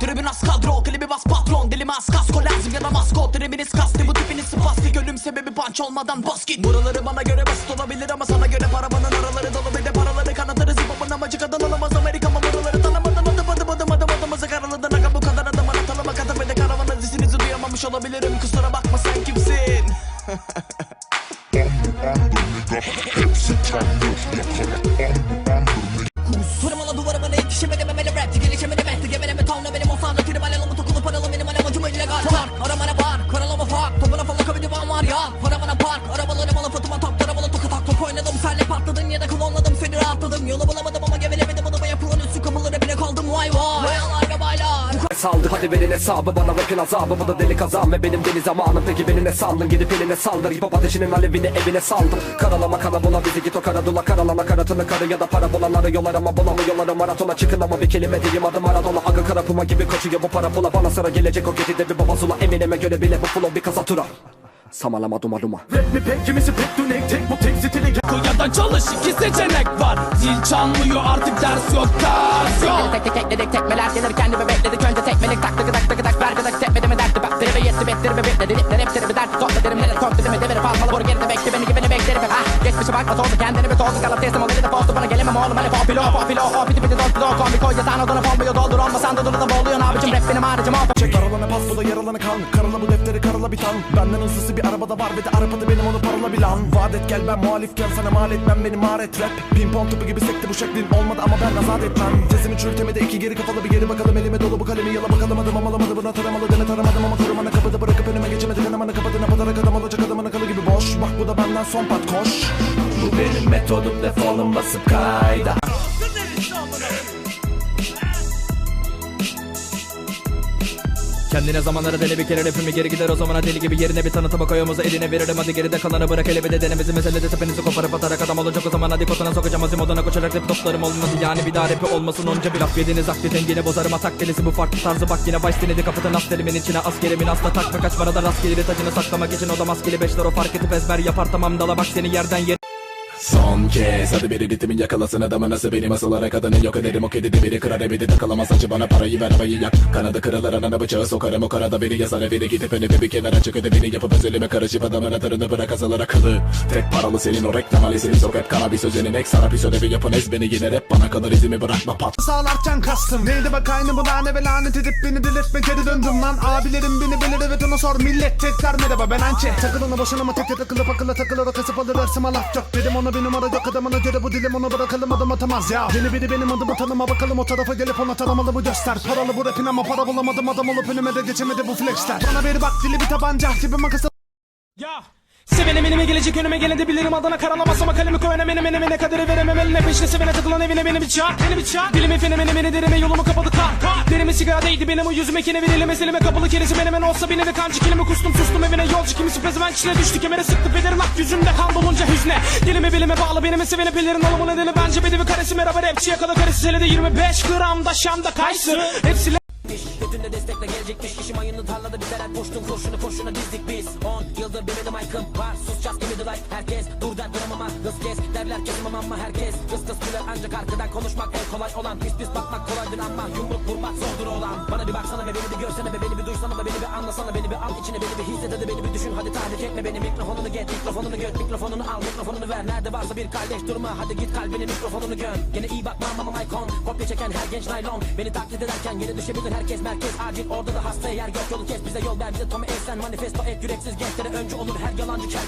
Tribün az kadro klibi bas patron. Dilime az kasko lazım ya da maskot Tribiniz kastı bu tipiniz spastik Ölüm sebebi punch olmadan bas git. Buraları bana göre basit olabilir ama sana göre paravanın araları dolu. Bir de paraları kanatırız hip hop'un amacı kadın olamaz. Amerika ama buraları tanımadan adım adım adım adım adımızı karaladan Aga bu kadar adam anlatalım kadar ve de karavanın sesinizi duyamamış olabilirim. Kusura bakma sen kimsin? Fırmalı duvarıma ne yetişemedim Patladın ya da klonladım seni rahatladım Yolu bulamadım ama gevelemedim adama yapılan üstü kapıları bile kaldım. Vay vay. Bayalar ve baylar. Saldı hadi verin hesabı bana rapin azabı. Bu da deli kazan ve benim deli zamanım. Peki beni ne sandın? Gidip eline saldır. Hip hop ateşinin alevini evine saldım Karalama kana bula bizi git o kara dula. Karalama karatını karı ya da para bulan arıyorlar ama bulamıyorlar. Maratona çıkın ama bir kelime diyeyim. Adım Maradona. Aga kara puma gibi koşuyor bu para pula Bana sıra. Gelecek o gece de bir baba zula Eminime göre bile bu flow bir kasatura Samalama duma duma. Rap mi pek kimisi pek dönek tek bu tek stili ya da çalış iki seçenek var. Zil çalmıyor artık ders yok ders yok. Tek tek ekledik tekmeler gelir kendimi bekledik önce tekmelik tak tıkı tak tıkı tak ver gıdak tepmedi mi derdi bak Tribe yetti bettir mi bitti dilipler hepsini bir dert Topla derim neler korktu değil mi devirip almalı boru geride bekle beni gibi beklerim hep. Ah Geçmişe bakma tozu kendini bir tozu kalıp teslim ol elinde postu bana gelemem oğlum hani popilo popilo o piti piti dot dot komik o yatağın odana bombayı doldur olmasan da durur da kan Karala bu defteri karala bir tan. Benden hızlısı bir arabada var ve de arabada benim onu parala bir lan. Vaat et gel ben muhalifken sana mal etmem benim maharet rap. Pimpon topu gibi sekti bu şeklin. Olmadı ama ben azat etmem Tezimi çürütemedi iki geri kafalı bir geri bakalım. Elime dolu bu kalemi yala bakalım. Adım amalamadı buna taramalı deme taramadım ama korumana kapıda bırakıp önüme geçemedi kanamanı kapadığına patarak adam olacak adamın akıllı gibi boş. Bak bu da benden son pat koş. Bu benim metodum defolun basıp kayda Kendine zamanları deli bir kere rapimi geri gider. O zamana deli gibi yerine bir tanıtıma koyumuza eline veririm. Hadi geride kalanı bırak hele bir de denemizi meselede tepenizi koparıp atarak adam olacak. O zaman hadi kotuna sokacağım azim odana koşarak rap toplarım olmadı yani bir daha rapi olmasın onca bir laf yediniz. Akli dengini bozarım atak delisi bu farklı tarzı. Bak yine vice dinledi kapatın askerimin içine askerimin asla takma. Kaç parada rastgele tacını saklamak için o da maskeli beşler. O fark edip ezber yapar tamam dala bak seni yerden yer Son kez. Hadi biri ritmin yakalasın adamı nasıl benim asılarak kadını yok ederim. O kedidi biri kırar ebedi takılamaz. Acı bana parayı ver bayı yak. Kanadı kırılır anana bıçağı sokarım. O karada biri yazar evine gidip önüme bir kenara çık ödevini yapıp özelime karışıp adamın atırını bırak azalır akıllı Tek paralı senin o reklam ali senin sokak kanabis özenin ek sarapis ödevi yapın. Ez beni yine rap bana kadar izimi bırakma pat. Sağlarken kastım. Neydi bak aynı bu ne ve lanet edip beni delirtme geri döndüm lan. Abilerim beni bilir evet ona sor. Millet tekrar merhaba ben Ançe. Takılına boşuna mı tek takılıp akılla takılır o kasıp alır hırsıma laf yok. Dedim ona bir numara yok adamına göre bu dilim onu bırakalım adım atamaz ya. Beni biri benim adımı tanıma bakalım o tarafa gelip ona tanımalı mı göster. Paralı bu rapin ama para bulamadım adam olup önüme de geçemedi bu flexler. Bana bir bak dili bir tabanca gibi makası Ya. Sevenim elime gelecek önüme geleni bilirim. Adana karalamaz ama kalemi koyana menem enemine kaderi veremem eline peşine sevene takılan evine beni bir çağır beni bir çağır. Dilimi fenemeni beni derime yolumu kapadı kar kar Derime sigara değdi benim o yüzüme kine verelim eselime kapalı keresi menemen olsa beni ve kancı kilimi kustum sustum evine yolcu kimisi pezevenk içine düştü kemere sıktı pederin ak yüzümde kan dolunca hüzne. Dilimi bilime bağlı benim sevene pelerin alımı nedeni bence bedi bir karesi merhaba rapçi yakalı karesi hele de 25 gramda şamda kaysı Hepsi Götünde destekle gelecekmiş işim ayını tarlada biter her boştun kurşunu kurşuna dizdik biz. 10 yıldır benim aykım var sus just give me the light Herkes dur der kes derler kesimem ama herkes Kıs kıs güler ancak arkadan konuşmak en kolay olan. Pis pis bakmak kolaydır ama yumruk vurmak zordur olan. Bana bir baksana ve beni bir görsene ve beni bir duysana ve beni bir anlasana. Beni bir al içine beni bir hisset hadi beni bir düşün. Hadi tahrik etme beni. Mikrofonunu get mikrofonunu göt mikrofonunu al mikrofonunu ver. Nerede varsa bir kardeş durma. Hadi git kalbini mikrofonunu göm. Gene iyi bakmam ama ikon kopya çeken her genç naylon. Beni taklit ederken yere düşebilir herkes merkez. Acil Orada da hastaya yer yok yolu kes. Bize yol ver bize Tommy Esen manifesto et yüreksiz gençlere öncü olur her yalancı kerken